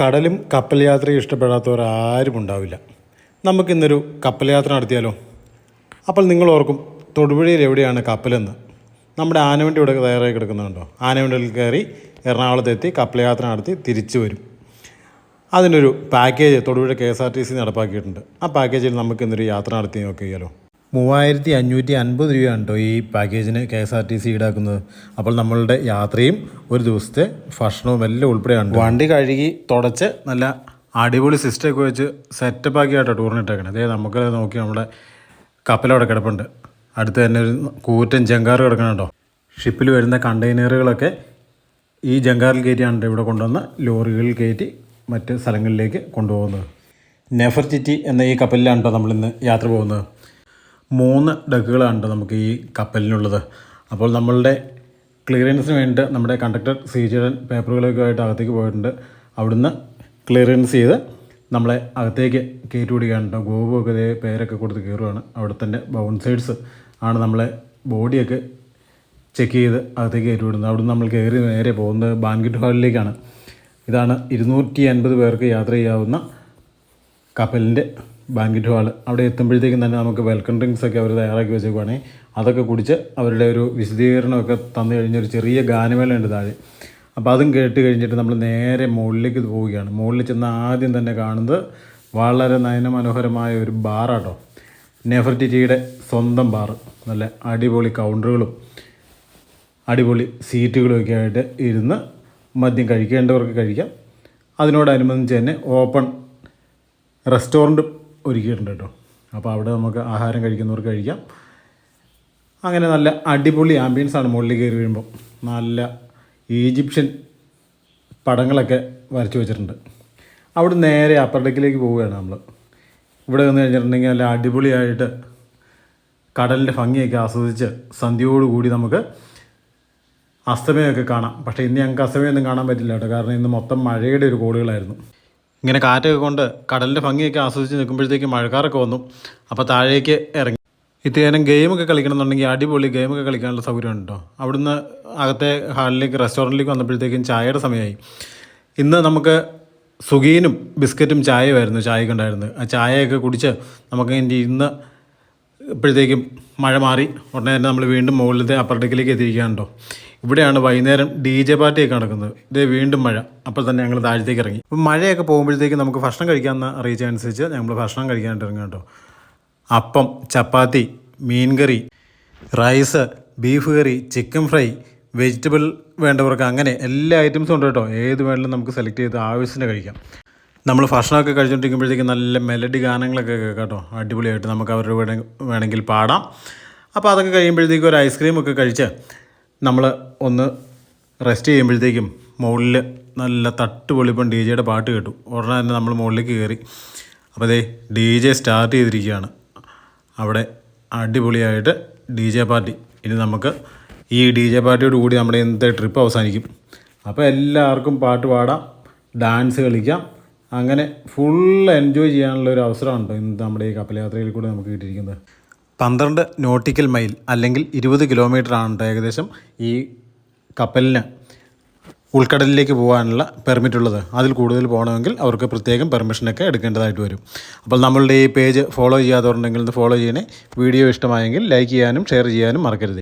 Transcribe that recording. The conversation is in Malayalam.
കടലും കപ്പൽ യാത്രയും ഇഷ്ടപ്പെടാത്തവർ ആരും ഉണ്ടാവില്ല. നമുക്കിന്നൊരു കപ്പൽ യാത്ര നടത്തിയാലോ? അപ്പോൾ നിങ്ങൾ ഓർക്കും തൊടുപുഴയിൽ എവിടെയാണ് കപ്പലെന്ന്. നമ്മുടെ ആനവണ്ടി ഇവിടെ തയ്യാറായി കിടക്കുന്നുണ്ടോ? ആനവണ്ടിയിൽ കയറി എറണാകുളത്തെത്തി കപ്പൽ യാത്ര നടത്തി തിരിച്ചു വരും. അതിനൊരു package Thodupuzha K S R T C നടപ്പാക്കിയിട്ടുണ്ട്. ആ പാക്കേജിൽ നമുക്ക് ഇന്നൊരു യാത്ര നടത്തി നോക്കിയാലോ? മൂവായിരത്തി അഞ്ഞൂറ്റി അൻപത് രൂപയാണ് കേട്ടോ ഈ പാക്കേജിന് K S R T C ഈടാക്കുന്നത്. അപ്പോൾ നമ്മളുടെ യാത്രയും ഒരു ദിവസത്തെ ഭക്ഷണവും എല്ലാം ഉൾപ്പെടെയാണ് വണ്ടി കഴുകി തുടച്ച് നല്ല അടിപൊളി സിസ്റ്റമൊക്കെ വെച്ച് സെറ്റപ്പ് ആക്കി കേട്ടോ ടൂറിന് ഇട്ടേക്കണേ. അതായത് നമുക്ക് നോക്കി നമ്മുടെ കപ്പലവിടെ കിടപ്പുണ്ട്. അടുത്ത് തന്നെ ഒരു കൂറ്റൻ ജങ്കാറ് കിടക്കണം കേട്ടോ ഷിപ്പിൽ വരുന്ന കണ്ടെയ്നറുകളൊക്കെ ഈ ജങ്കാറിൽ കയറ്റിയാണ് ഇവിടെ കൊണ്ടുവന്ന ലോറികളിൽ കയറ്റി മറ്റ് സ്ഥലങ്ങളിലേക്ക് കൊണ്ടുപോകുന്നത്. നെഫർറ്റിറ്റി എന്ന ഈ കപ്പലിലാണ് കേട്ടോ നമ്മളിന്ന് യാത്ര പോകുന്നത്. മൂന്ന് ഡക്കുകളാണ് നമുക്ക് ഈ കപ്പലിനുള്ളത്. അപ്പോൾ നമ്മളുടെ ക്ലിയറൻസിന് വേണ്ടിയിട്ട് നമ്മുടെ കണ്ടക്ടർ സീജൻ പേപ്പറുകളൊക്കെ ആയിട്ട് അകത്തേക്ക് പോയിട്ടുണ്ട്. അവിടുന്ന് ക്ലിയറൻസ് ചെയ്ത് നമ്മളെ അകത്തേക്ക് കയറ്റി വിടുകയാണ് ഗോപുവൊക്കെ ഇതേ പേരൊക്കെ കൊടുത്ത് കയറുകയാണ് അവിടെ തന്നെ ബൗൺസേഴ്സ് ആണ് നമ്മളെ ബോഡിയൊക്കെ ചെക്ക് ചെയ്ത് അകത്തേക്ക് കയറ്റി വിടുന്നത് അവിടുന്ന് നമ്മൾ കയറി നേരെ പോകുന്നത് ബാൻക്വറ്റ് ഹാളിലേക്കാണ്. ഇതാണ് ഇരുന്നൂറ്റി അൻപത് പേർക്ക് യാത്ര ചെയ്യാവുന്ന കപ്പലിന്റെ ബാങ്കറ്റ് ഹാൾ അവിടെ എത്തുമ്പോഴത്തേക്കും തന്നെ നമുക്ക് വെൽക്കം ഡ്രിങ്ക്സ് ഒക്കെ അവർ തയ്യാറാക്കി വെച്ചേക്കുവാണെങ്കിൽ അതൊക്കെ കുടിച്ച് അവരുടെ ഒരു വിശദീകരണമൊക്കെ തന്നു കഴിഞ്ഞൊരു ചെറിയ ഗാനമേള ഉണ്ട് താഴെ. അപ്പോൾ അതും കേട്ട് കഴിഞ്ഞിട്ട് നമ്മൾ നേരെ മുകളിലേക്ക് പോവുകയാണ്. മുകളിൽ ചെന്ന് ആദ്യം തന്നെ കാണുന്നത് വളരെ നയനമനോഹരമായ ഒരു ബാറാട്ടോ നെഫർട്ടിറ്റിയുടെ സ്വന്തം ബാർ നല്ല അടിപൊളി കൗണ്ടറുകളും അടിപൊളി സീറ്റുകളൊക്കെ ആയിട്ട് ഇരുന്ന് മദ്യം കഴിക്കേണ്ടവർക്ക് കഴിക്കാം. അതിനോടനുബന്ധിച്ച് തന്നെ ഓപ്പൺ റെസ്റ്റോറന്റ് ഒരുക്കിയിട്ടുണ്ട് കേട്ടോ. അപ്പോൾ അവിടെ നമുക്ക് ആഹാരം കഴിക്കുന്നവർക്ക് കഴിക്കാം. അങ്ങനെ നല്ല അടിപൊളി ആംബിയൻസ് ആണ് മുകളിൽ കയറി വരുമ്പോൾ നല്ല ഈജിപ്ഷ്യൻ പടങ്ങളൊക്കെ വരച്ചു വെച്ചിട്ടുണ്ട്. അവിടെ നേരെ അപ്പർ ഡെക്കിലേക്ക് പോവുകയാണ് നമ്മൾ ഇവിടെ വന്ന് കഴിഞ്ഞിട്ടുണ്ടെങ്കിൽ നല്ല അടിപൊളിയായിട്ട് കടലിന്റെ ഭംഗിയൊക്കെ ആസ്വദിച്ച് സന്ധ്യയോടുകൂടി നമുക്ക് അസ്തമയമൊക്കെ കാണാം. പക്ഷേ ഇന്ന് ഞങ്ങൾക്ക് അസ്തമയമൊന്നും കാണാൻ പറ്റില്ല കേട്ടോ. കാരണം ഇന്ന് മൊത്തം മഴയുടെ ഒരു കോളുകളായിരുന്നു. ഇങ്ങനെ കാറ്റൊക്കെ കൊണ്ട് കടലിന്റെ ഭംഗിയൊക്കെ ആസ്വദിച്ച് നിൽക്കുമ്പോഴത്തേക്ക് മഴക്കാരൊക്കെ വന്നു. അപ്പോൾ താഴേക്ക് ഇറങ്ങി. ഇത്തിരി ഗെയിമൊക്കെ കളിക്കണമെന്നുണ്ടെങ്കിൽ അടിപൊളി ഗെയിമൊക്കെ കളിക്കാനുള്ള സൗകര്യം ഉണ്ടോ? അവിടുന്ന് അകത്തെ ഹാളിലേക്ക് റെസ്റ്റോറന്റിലേക്ക് വന്നപ്പോഴത്തേക്കും ചായയുടെ സമയമായി. ഇന്ന് നമുക്ക് സുഗീനും ബിസ്ക്കറ്റും ചായയുമായിരുന്നു ചായയൊക്കെ ഉണ്ടായിരുന്നു. ആ ചായയൊക്കെ കുടിച്ച് നമുക്ക് ഇനി ഇന്ന് ഇപ്പോഴത്തേക്കും മഴ മാറി. ഉടനെ തന്നെ നമ്മൾ വീണ്ടും മുകളിലത്തെ അപ്പർ ഡെക്കിലേക്ക് എത്തിയിരിക്കുകയാണല്ലോ ഇവിടെയാണ് വൈകുന്നേരം ഡി ജെ പാർട്ടിയൊക്കെ നടക്കുന്നത്. ഇതേ വീണ്ടും മഴ. അപ്പോൾ തന്നെ ഞങ്ങൾ താഴത്തേക്ക് ഇറങ്ങി. അപ്പം മഴയൊക്കെ പോകുമ്പോഴത്തേക്ക് നമുക്ക് ഭക്ഷണം കഴിക്കാമെന്ന് അറിയിച്ച അനുസരിച്ച് ഞങ്ങൾ ഭക്ഷണം കഴിക്കാനായിട്ട് ഇറങ്ങും കേട്ടോ. അപ്പം ചപ്പാത്തി മീൻ curry rice beef curry chicken fry vegetable വേണ്ടവർക്ക് അങ്ങനെ എല്ലാ ഐറ്റംസും ഉണ്ട് കേട്ടോ. ഏത് വേണമെങ്കിലും നമുക്ക് സെലക്ട് ചെയ്ത് ആവശ്യത്തിന് കഴിക്കാം. നമ്മൾ ഭക്ഷണമൊക്കെ കഴിച്ചുകൊണ്ടിരിക്കുമ്പോഴത്തേക്കും നല്ല മെലഡി ഗാനങ്ങളൊക്കെ കേട്ടോ. അടിപൊളിയായിട്ട് നമുക്ക് അവരുടെ വേണ വേണമെങ്കിൽ പാടാം. അപ്പോൾ അതൊക്കെ കഴിയുമ്പോഴത്തേക്കും ഒരു ഐസ്ക്രീമൊക്കെ കഴിച്ച് നമ്മൾ ഒന്ന് റെസ്റ്റ് ചെയ്യുമ്പോഴത്തേക്കും മുകളിൽ നല്ല തട്ട് പൊളിപ്പം ഡി ജെയുടെ പാട്ട് കേട്ടു. ഉടനെ തന്നെ നമ്മൾ മുകളിലേക്ക് കയറി അപ്പോൾ അതേ ഡി ജെ സ്റ്റാർട്ട് ചെയ്തിരിക്കുകയാണ്. അവിടെ അടിപൊളിയായിട്ട് ഡി ജെ പാർട്ടി. ഇനി നമുക്ക് ഈ ഡി ജെ പാർട്ടിയോട് കൂടി നമ്മുടെ ഇന്നത്തെ ട്രിപ്പ് അവസാനിക്കും. അപ്പോൾ എല്ലാവർക്കും പാട്ട് പാടാം ഡാൻസ് കളിക്കാം. അങ്ങനെ ഫുൾ എൻജോയ് ചെയ്യാനുള്ള ഒരു അവസരമാണ് കേട്ടോ ഇന്ന് നമ്മുടെ ഈ കപ്പൽ യാത്രയിൽ കൂടെ നമുക്ക് കിട്ടിയിരിക്കുന്നത്. പന്ത്രണ്ട് നോട്ടിക്കൽ മൈൽ അല്ലെങ്കിൽ ഇരുപത് കിലോമീറ്റർ ആണ് ഏകദേശം ഈ കപ്പലിന് ഉൾക്കടലിലേക്ക് പോകാനുള്ള പെർമിറ്റ് ഉള്ളത്. അതിൽ കൂടുതൽ പോകണമെങ്കിൽ അവർക്ക് പ്രത്യേകം പെർമിഷനൊക്കെ എടുക്കേണ്ടതായിട്ട് വരും. അപ്പോൾ നമ്മളുടെ ഈ പേജ് ഫോളോ ചെയ്യാത്തവരുണ്ടെങ്കിൽ ഫോളോ ചെയ്യണേ. വീഡിയോ ഇഷ്ടമായെങ്കിൽ ലൈക്ക് ചെയ്യാനും ഷെയർ ചെയ്യാനും മറക്കരുത്.